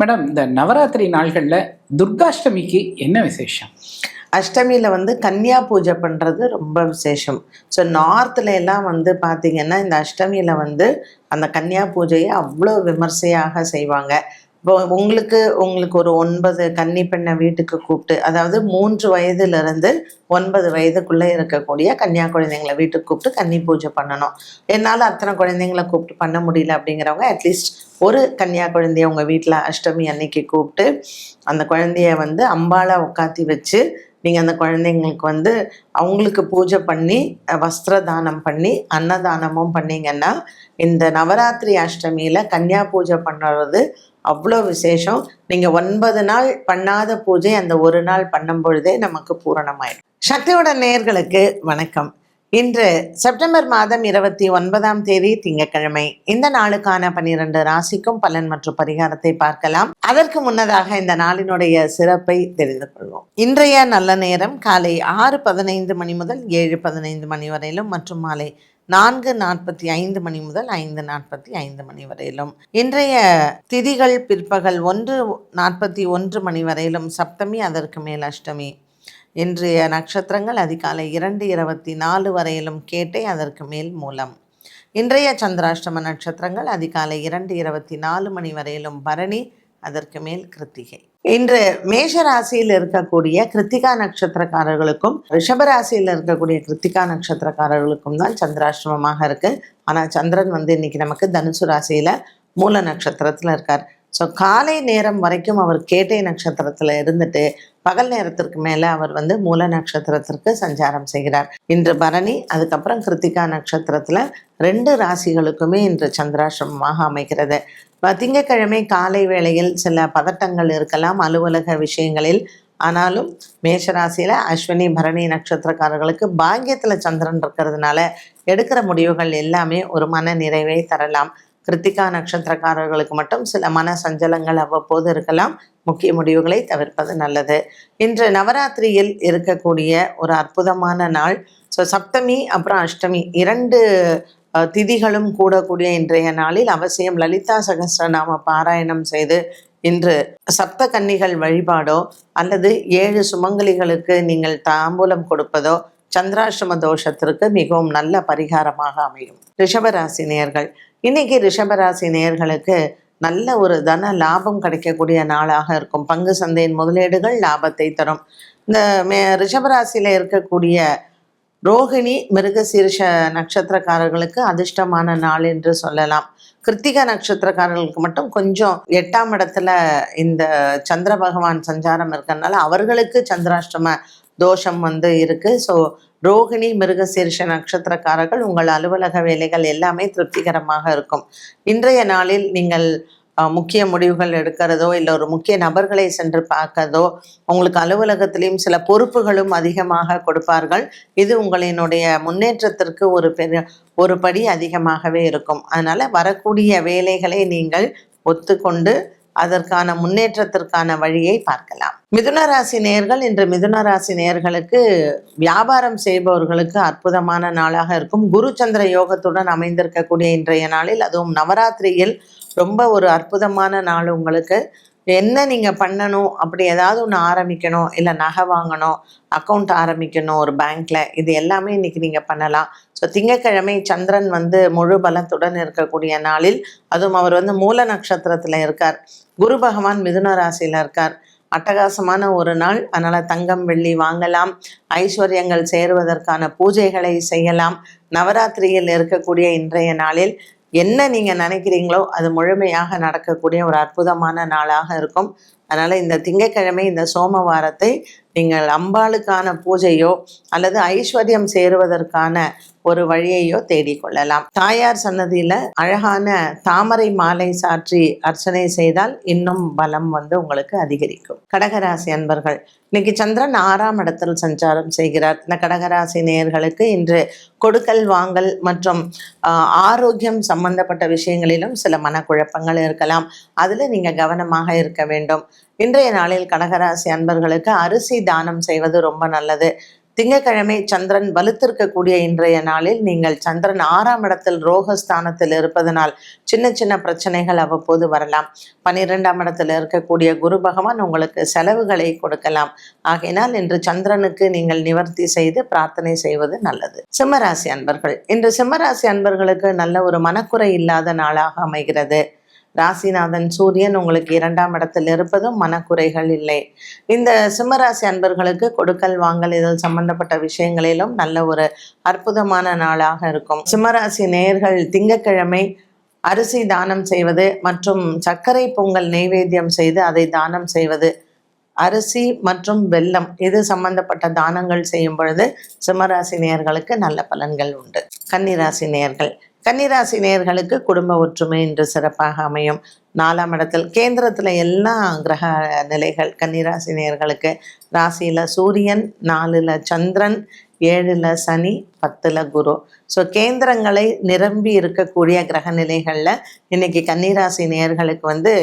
Madam இந்த நவராத்திரி நாள்களில் துர்காஷ்டமிக்கு என்ன விசேஷம்? அஷ்டமியில் வந்து கன்னியா பூஜை பண்ணுறது ரொம்ப விசேஷம். ஸோ நார்த்தில் எல்லாம் வந்து பார்த்திங்கன்னா இந்த அஷ்டமியில் வந்து அந்த கன்னியா பூஜையை அவ்வளோ விமர்சையாக செய்வாங்க. இப்போ உங்களுக்கு உங்களுக்கு ஒரு ஒன்பது கன்னி பெண்ணை வீட்டுக்கு கூப்பிட்டு அதாவது மூன்று வயதுலேருந்து ஒன்பது வயதுக்குள்ளே இருக்கக்கூடிய கன்னியா குழந்தைங்களை வீட்டுக்கு கூப்பிட்டு கன்னி பூஜை பண்ணணும். என்னால் அத்தனை குழந்தைங்களை கூப்பிட்டு பண்ண முடியல அப்படிங்கிறவங்க அட்லீஸ்ட் ஒரு கன்னியா குழந்தைய உங்கள் வீட்டில் அஷ்டமி அன்னைக்கு கூப்பிட்டு அந்த குழந்தைய வந்து அம்பாளை உட்காத்தி வச்சு நீங்கள் அந்த குழந்தைங்களுக்கு வந்து அவங்களுக்கு பூஜை பண்ணி வஸ்திர தானம் பண்ணி அன்னதானமும் பண்ணிங்கன்னா இந்த நவராத்திரி அஷ்டமியில் கன்னியா பூஜை பண்ணுறது அவ்வளோ விசேஷம். நீங்கள் ஒன்பது நாள் பண்ணாத பூஜை அந்த ஒரு நாள் பண்ணும் பொழுதே நமக்கு பூரணமாயிடும். சக்தியோட நேர்களுக்கு வணக்கம். இன்று செப்டம்பர் மாதம் இருபத்தி ஒன்பதாம் தேதி திங்கட்கிழமை. இந்த நாளுக்கான பனிரெண்டு ராசிக்கும் பலன் மற்றும் பரிகாரத்தை பார்க்கலாம். அதற்கு முன்னதாக இந்த நாளினுடைய சிறப்பை தெரிந்து கொள்வோம். இன்றைய நல்ல நேரம் காலை ஆறு பதினைந்து மணி முதல் ஏழு பதினைந்து மணி வரையிலும் மற்றும் மாலை நான்கு நாற்பத்தி ஐந்து மணி முதல் ஐந்து நாற்பத்தி ஐந்து மணி வரையிலும். இன்றைய திதிகள் பிற்பகல் ஒன்று நாற்பத்தி ஒன்று மணி வரையிலும் சப்தமி அதற்கு மேல் அஷ்டமி. இன்றைய நட்சத்திரங்கள் அதிகாலை இரண்டு இருபத்தி நாலு வரையிலும் கேட்டை அதற்கு மேல் மூலம். இன்றைய சந்திராஷ்டம நட்சத்திரங்கள் அதிகாலை இரண்டு இருபத்தி நாலு மணி வரையிலும் பரணி அதற்கு மேல் கிருத்திகை. இன்று மேஷ ராசியில் இருக்கக்கூடிய கிருத்திகா நட்சத்திரக்காரர்களுக்கும் ரிஷப ராசியில் இருக்கக்கூடிய கிருத்திகா நட்சத்திரக்காரர்களுக்கும் தான் சந்திராஷ்டமமாக இருக்கு. ஆனால் சந்திரன் வந்து இன்னைக்கு நமக்கு தனுசு ராசியில மூல நட்சத்திரத்துல இருக்கார். ஸோ காலை நேரம் வரைக்கும் அவர் கேட்டை நட்சத்திரத்தில் இருந்துட்டு பகல் நேரத்திற்கு மேலே அவர் வந்து மூல நட்சத்திரத்திற்கு சஞ்சாரம் செய்கிறார். இன்று பரணி அதுக்கப்புறம் கிருத்திகா நட்சத்திரத்தில் ரெண்டு ராசிகளுக்குமே இன்று சந்திராசிரமமாக அமைகிறது. திங்கக்கிழமை திங்கட்கிழமை காலை வேளையில் சில பதட்டங்கள் இருக்கலாம் அலுவலக விஷயங்களில். ஆனாலும் மேஷராசியில் அஸ்வினி பரணி நட்சத்திரக்காரர்களுக்கு பாக்கியத்தில் சந்திரன் இருக்கிறதுனால எடுக்கிற முடிவுகள் எல்லாமே ஒரு மன நிறைவை தரலாம். கிருத்திகா நட்சத்திரக்காரர்களுக்கு மட்டும் சில மன சஞ்சலங்கள் அவ்வப்போது இருக்கலாம். முக்கிய முடிவுகளை தவிர்ப்பது நல்லது. இன்று நவராத்திரியில் இருக்கக்கூடிய ஒரு அற்புதமான நாள். ஸோ சப்தமி அப்புறம் அஷ்டமி இரண்டு திதிகளும் கூடக்கூடிய இன்றைய நாளில் அவசியம் லலிதா சகஸ்ரநாம பாராயணம் செய்து இன்று சப்த கன்னிகள் வழிபாடோ அல்லது ஏழு சுமங்கலிகளுக்கு நீங்கள் தாம்பூலம் கொடுப்பதோ சந்திராஷ்டம தோஷத்திற்கு மிகவும் நல்ல பரிகாரமாக அமையும். ரிஷபராசினியர்கள் இன்னைக்கு ரிஷபராசி நேயர்களுக்கு நல்ல ஒரு தன லாபம் கிடைக்கக்கூடிய நாளாக இருக்கும். பங்கு சந்தையின் முதலீடுகள் லாபத்தை தரும். இந்த மே ரிஷபராசியில் இருக்கக்கூடிய ரோகிணி மிருகசீர்ஷ நட்சத்திரக்காரர்களுக்கு அதிர்ஷ்டமான நாள் என்று சொல்லலாம். கிருத்திகா நட்சத்திரக்காரர்களுக்கு மட்டும் கொஞ்சம் எட்டாம் இடத்துல இந்த சந்திர பகவான் சஞ்சாரம் இருக்கறனால அவர்களுக்கு சந்திராஷ்டம தோஷம் வந்து இருக்கு. ஸோ ரோகிணி மிருகசீர்ஷ நட்சத்திரக்காரர்கள் உங்கள் அலுவலக வேலைகள் எல்லாமே திருப்திகரமாக இருக்கும். இன்றைய நாளில் நீங்கள் முக்கிய முடிவுகள் எடுக்கிறதோ இல்லை ஒரு முக்கிய நபர்களை சென்று பார்க்கறதோ உங்களுக்கு அலுவலகத்திலையும் சில பொறுப்புகளும் அதிகமாக கொடுப்பார்கள். இது உங்களினுடைய முன்னேற்றத்திற்கு ஒரு பெரிய ஒரு படி அதிகமாகவே இருக்கும். அதனால வரக்கூடிய வேலைகளை நீங்கள் ஒத்துக்கொண்டு அதற்கான முன்னேற்றத்திற்கான வழியை பார்க்கலாம். மிதுன ராசி நேயர்கள் இன்று மிதுன ராசி நேயர்களுக்கு வியாபாரம் செய்பவர்களுக்கு அற்புதமான நாளாக இருக்கும். குரு சந்திர யோகத்துடன் அமைந்திருக்கக்கூடிய இன்றைய நாளில் அதுவும் நவராத்திரியில் ரொம்ப ஒரு அற்புதமான நாள் உங்களுக்கு. என்ன நீங்கள் பண்ணணும்? அப்படி ஏதாவது ஒன்று ஆரம்பிக்கணும். இல்லை நகை வாங்கணும். அக்கௌண்ட் ஆரம்பிக்கணும் ஒரு பேங்க்ல இது எல்லாமே இன்னைக்கு நீங்கள் பண்ணலாம். ஸோ திங்கட்கிழமை சந்திரன் வந்து முழு பலத்துடன் இருக்கக்கூடிய நாளில் அதுவும் அவர் வந்து மூல நட்சத்திரத்தில் இருக்கார். குரு பகவான் மிதுன ராசியில் இருக்கார். அட்டகாசமான ஒரு நாள். அதனால் தங்கம் வெள்ளி வாங்கலாம். ஐஸ்வர்யங்கள் சேருவதற்கான பூஜைகளை செய்யலாம். நவராத்திரியில் இருக்கக்கூடிய இன்றைய நாளில் என்ன நீங்கள் நினைக்கிறீங்களோ அது முழுமையாக நடக்கக்கூடிய ஒரு அற்புதமான நாளாக இருக்கும். அதனால் இந்த திங்கட்கிழமை இந்த சோமவாரத்தை நீங்கள் அம்பாளுக்கான பூஜையோ அல்லது ஐஸ்வர்யம் சேருவதற்கான ஒரு வழியையோ தேடிக்கொள்ளலாம் தாயார் சன்னதியில் அழகான தாமரை மாலை சாற்றி அர்ச்சனை செய்தால் இன்னும் பலம் வந்து உங்களுக்கு அதிகரிக்கும். கடகராசி அன்பர்கள் இன்னைக்கு சந்திரன் ஆறாம் இடத்தில் சஞ்சாரம் செய்கிறார். இந்த கடகராசி நேயர்களுக்கு இன்று கொடுக்கல் வாங்கல் மற்றும் ஆரோக்கியம் சம்பந்தப்பட்ட விஷயங்களிலும் சில மனக்குழப்பங்கள் இருக்கலாம். அதில் நீங்கள் கவனமாக இருக்க வேண்டும். இன்றைய நாளில் கடகராசி அன்பர்களுக்கு அரிசி தானம் செய்வது ரொம்ப நல்லது. திங்கட்கிழமை சந்திரன் வலுத்திருக்கக்கூடிய இன்றைய நாளில் நீங்கள் சந்திரன் ஆறாம் இடத்தில் ரோகஸ்தானத்தில் இருப்பதனால் சின்ன சின்ன பிரச்சனைகள் அவ்வப்போது வரலாம். பன்னிரெண்டாம் இடத்தில் இருக்கக்கூடிய குரு பகவான் உங்களுக்கு செலவுகளை கொடுக்கலாம். ஆகையினால் இன்று சந்திரனுக்கு நீங்கள் நிவர்த்தி செய்து பிரார்த்தனை செய்வது நல்லது. சிம்மராசி அன்பர்கள் இன்று சிம்மராசி அன்பர்களுக்கு நல்ல ஒரு மனக்குறை இல்லாத நாளாக அமைகிறது. ராசிநாதன் சூரியன் உங்களுக்கு இரண்டாம் இடத்தில் இருப்பதும் மனக்குறைகள் இல்லை. இந்த சிம்மராசி அன்பர்களுக்கு கொடுக்கல் வாங்கல் இதில் சம்பந்தப்பட்ட விஷயங்களிலும் நல்ல ஒரு அற்புதமான நாளாக இருக்கும். சிம்மராசி நேயர்கள் திங்கட்கிழமை அரிசி தானம் செய்வது மற்றும் சர்க்கரை பொங்கல் நெய்வேத்தியம் செய்து அதை தானம் செய்வது அரிசி மற்றும் வெல்லம் இது சம்பந்தப்பட்ட தானங்கள் செய்யும் பொழுது சிம்மராசி நேயர்களுக்கு நல்ல பலன்கள் உண்டு. கன்னிராசி நேயர்கள் கன்னிராசி நேயர்களுக்கு குடும்ப ஒற்றுமை இன்று சிறப்பாக அமையும். நாலாம் இடத்தில் கேந்திரத்தில் எல்லா கிரக நிலைகள் கன்னிராசி நேர்களுக்கு ராசியில் சூரியன் நாலில் சந்திரன் ஏழில் சனி பத்தில் குரு. ஸோ கேந்திரங்களை நிரம்பி இருக்கக்கூடிய கிரக நிலைகளில் இன்னைக்கு கன்னிராசி நேயர்களுக்கு வந்து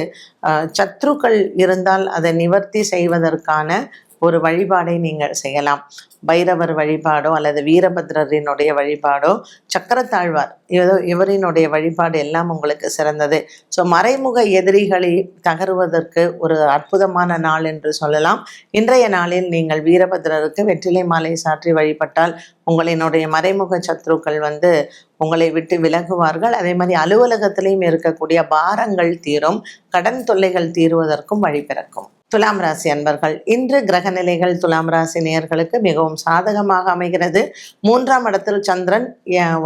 சத்ருக்கள் இருந்தால் அதை நிவர்த்தி செய்வதற்கான ஒரு வழிபாடை நீங்கள் செய்யலாம். பைரவர் வழிபாடோ அல்லது வீரபத்ரரினுடைய வழிபாடோ சக்கரத்தாழ்வார் ஏதோ இவரினுடைய வழிபாடு எல்லாம் உங்களுக்கு சிறந்தது. ஸோ மறைமுக எதிரிகளை தகருவதற்கு ஒரு அற்புதமான நாள் என்று சொல்லலாம். இன்றைய நாளில் நீங்கள் வீரபத்ரருக்கு வெற்றிலை மாலை சாற்றி வழிபட்டால் உங்களினுடைய மறைமுக சத்ருக்கள் வந்து உங்களை விட்டு விலகுவார்கள். அதே மாதிரி அலுவலகத்திலையும் இருக்கக்கூடிய பாரங்கள் தீரும் கடன் தொல்லைகள் தீருவதற்கும் வழி பிறக்கும். துலாம் ராசி அன்பர்கள் இன்று கிரக நிலைகள் துலாம் ராசி நேயர்களுக்கு மிகவும் சாதகமாக அமைகிறது. மூன்றாம் இடத்தில் சந்திரன்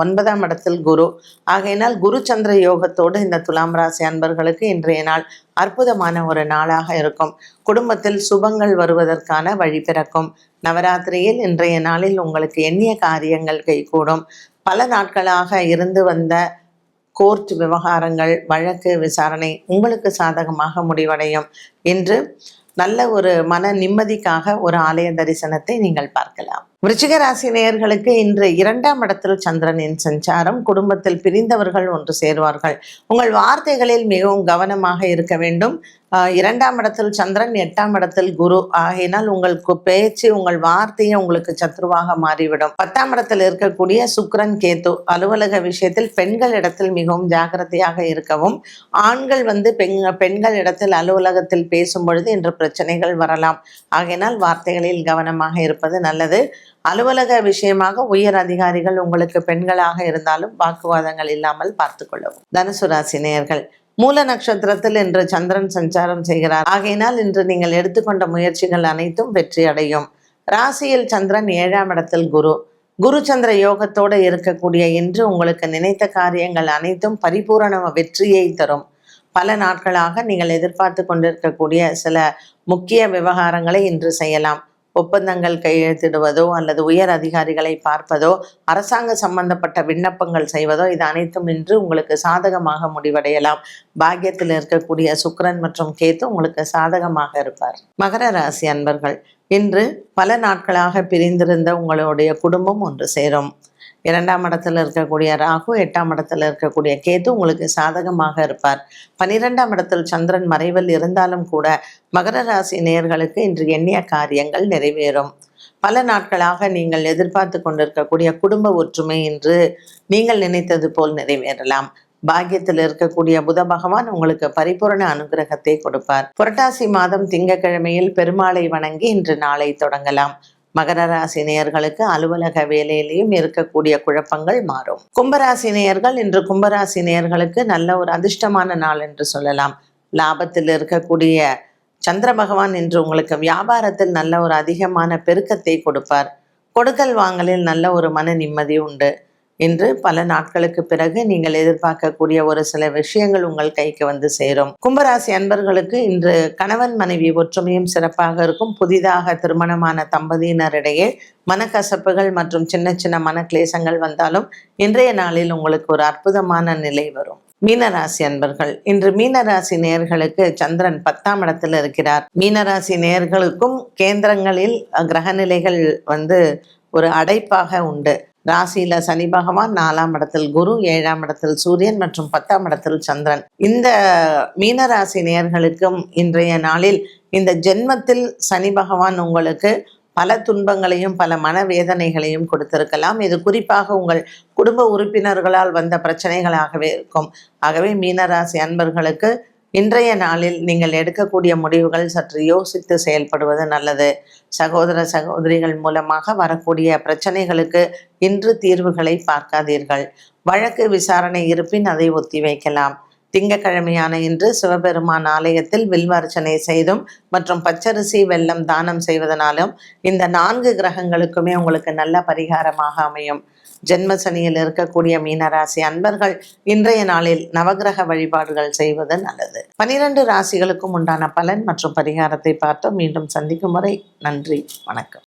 ஒன்பதாம் இடத்தில் குரு. ஆகையினால் குரு சந்திர யோகத்தோடு இந்த துலாம் ராசி அன்பர்களுக்கு இன்றைய நாள் அற்புதமான ஒரு நாளாக இருக்கும். குடும்பத்தில் சுபங்கள் வருவதற்கான வழி பிறக்கும். நவராத்திரியில் இன்றைய நாளில் உங்களுக்கு எண்ணிய காரியங்கள் கைகூடும். பல நாட்களாக இருந்து வந்த கோர்ட் விவகாரங்கள் வழக்கு விசாரணை உங்களுக்கு சாதகமாக முடிவடையும் என்று நல்ல ஒரு மன நிம்மதிக்காக ஒரு ஆலய தரிசனத்தை நீங்கள் பார்க்கலாம். விருச்சிக ராசி நேயர்களுக்கு இன்று இரண்டாம் இடத்தில் சந்திரனின் சஞ்சாரம் குடும்பத்தில் பிரிந்தவர்கள் ஒன்று சேருவார்கள். உங்கள் வார்த்தைகளில் மிகவும் கவனமாக இருக்க வேண்டும். இரண்டாம் இடத்தில் சந்திரன் எட்டாம் இடத்தில் குரு. ஆகையினால் உங்களுக்கு பேச்சு உங்கள் வார்த்தையை உங்களுக்கு சத்ருவாக மாறிவிடும். பத்தாம் இடத்தில் இருக்கக்கூடிய சுக்ரன் கேத்து அலுவலக விஷயத்தில் பெண்கள் இடத்தில் மிகவும் ஜாக்கிரதையாக இருக்கவும் ஆண்கள் வந்து பெண் பெண்கள் இடத்தில் அலுவலகத்தில் பேசும் பொழுது இன்று பிரச்சனைகள் வரலாம். ஆகையினால் வார்த்தைகளில் கவனமாக இருப்பது நல்லது. அலுவலக விஷயமாக உயர் அதிகாரிகள் உங்களுக்கு பெண்களாக இருந்தாலும் வாக்குவாதங்கள் இல்லாமல் பார்த்து கொள்ளவும். தனுசு ராசி நேர்கள் மூல நட்சத்திரத்தில் இன்று சந்திரன் சஞ்சாரம் செய்கிறார். ஆகையினால் இன்று நீங்கள் எடுத்துக்கொண்ட முயற்சிகள் அனைத்தும் வெற்றி அடையும். ராசியில் சந்திரன் ஏழாம் இடத்தில் குரு. குரு சந்திர யோகத்தோடு இருக்கக்கூடிய இன்று உங்களுக்கு நினைத்த காரியங்கள் அனைத்தும் பரிபூரண வெற்றியை தரும். பல நாட்களாக நீங்கள் எதிர்பார்த்து கொண்டிருக்கக்கூடிய சில முக்கிய விவகாரங்களை இன்று செய்யலாம். ஒப்பந்தங்கள் கையெழுத்திடுவதோ அல்லது உயர் அதிகாரிகளை பார்ப்பதோ அரசாங்க சம்பந்தப்பட்ட விண்ணப்பங்கள் செய்வதோ இது அனைத்தும் இன்று உங்களுக்கு சாதகமாக முடிவடையலாம். பாக்கியத்தில் இருக்கக்கூடிய சுக்கிரன் மற்றும் கேத்து உங்களுக்கு சாதகமாக இருப்பார். மகர ராசி அன்பர்கள் இன்று பல நாட்களாக பிரிந்திருந்த உங்களுடைய குடும்பம் ஒன்று சேரும். இரண்டாம் இடத்துல இருக்கக்கூடிய ராகு எட்டாம் இடத்துல இருக்கக்கூடிய கேது உங்களுக்கு சாதகமாக இருப்பார். பனிரெண்டாம் இடத்தில் சந்திரன் மறைவில் இருந்தாலும் கூட மகர ராசி நேயர்களுக்கு இன்று எண்ணிய காரியங்கள் நிறைவேறும். பல நாட்களாக நீங்கள் எதிர்பார்த்து கொண்டிருக்கக்கூடிய குடும்ப ஒற்றுமை இன்று நீங்கள் நினைத்தது போல் நிறைவேறலாம். பாக்கியத்தில் இருக்கக்கூடிய புத பகவான் உங்களுக்கு பரிபூரண அனுகிரகத்தை கொடுப்பார். புரட்டாசி மாதம் திங்கட்கிழமையில் பெருமாளை வணங்கி இன்று நாளை தொடங்கலாம். மகரராசி நேயர்களுக்கு அலுவலக வேலையிலையும் இருக்கக்கூடிய குழப்பங்கள் மாறும். கும்பராசி நேயர்கள் இன்று கும்பராசி நேயர்களுக்கு நல்ல ஒரு அதிர்ஷ்டமான நாள் என்று சொல்லலாம். லாபத்தில் இருக்கக்கூடிய சந்திர பகவான் இன்று உங்களுக்கு வியாபாரத்தில் நல்ல ஒரு அதிகமான பெருக்கத்தை கொடுப்பார். கொடுக்கல் வாங்கலில் நல்ல ஒரு மன நிம்மதி உண்டு. இன்று பல நாட்களுக்கு பிறகு நீங்கள் எதிர்பார்க்கக்கூடிய ஒரு சில விஷயங்கள் உங்கள் கைக்கு வந்து சேரும். கும்பராசி அன்பர்களுக்கு இன்று கணவன் மனைவி ஒற்றுமையும் சிறப்பாக இருக்கும். புதிதாக திருமணமான தம்பதியினரிடையே மனக்கசப்புகள் மற்றும் சின்ன சின்ன மனக்லேசங்கள் வந்தாலும் இன்றைய நாளில் உங்களுக்கு ஒரு அற்புதமான நிலை வரும். மீனராசி அன்பர்கள் இன்று மீனராசி நேயர்களுக்கு சந்திரன் பத்தாம் இடத்தில் இருக்கிறார். மீனராசி நேயர்களுக்கும் கேந்திரங்களில் கிரகநிலைகள் வந்து ஒரு அடைப்பாக உண்டு. ராசியில சனி பகவான் நாலாம் இடத்தில் குரு ஏழாம் இடத்தில் சூரியன் மற்றும் பத்தாம் இடத்தில் சந்திரன். இந்த மீனராசி நேயர்களுக்கும் இன்றைய நாளில் இந்த ஜென்மத்தில் சனி பகவான் உங்களுக்கு பல துன்பங்களையும் பல மனவேதனைகளையும் கொடுத்திருக்கலாம். இது குறிப்பாக உங்கள் குடும்ப உறுப்பினர்களால் வந்த பிரச்சனைகளாகவே இருக்கும். ஆகவே மீனராசி அன்பர்களுக்கு இன்றைய நாளில் நீங்கள் எடுக்கக்கூடிய முடிவுகள் சற்று யோசித்து செயல்படுவது நல்லது. சகோதர சகோதரிகள் மூலமாக வரக்கூடிய பிரச்சனைகளுக்கு இன்று தீர்வுகளை பார்க்காதீர்கள். வழக்கு விசாரணை இருப்பின் அதை ஒத்திவைக்கலாம். திங்கக்கிழமையான இன்று சிவபெருமான் ஆலயத்தில் வில்வர்ச்சனை செய்தும் மற்றும் பச்சரிசி வெல்லம் தானம் செய்வதனாலும் இந்த நான்கு கிரகங்களுக்குமே உங்களுக்கு நல்ல பரிகாரமாக அமையும். ஜென்ம சனியில் இருக்கக்கூடிய மீனராசி அன்பர்கள் இன்றைய நாளில் நவகிரக வழிபாடுகள் செய்வது நல்லது. பனிரெண்டு ராசிகளுக்கும் உண்டான பலன் மற்றும் பரிகாரத்தை பார்த்து மீண்டும் சந்திக்கும் வரை நன்றி வணக்கம்.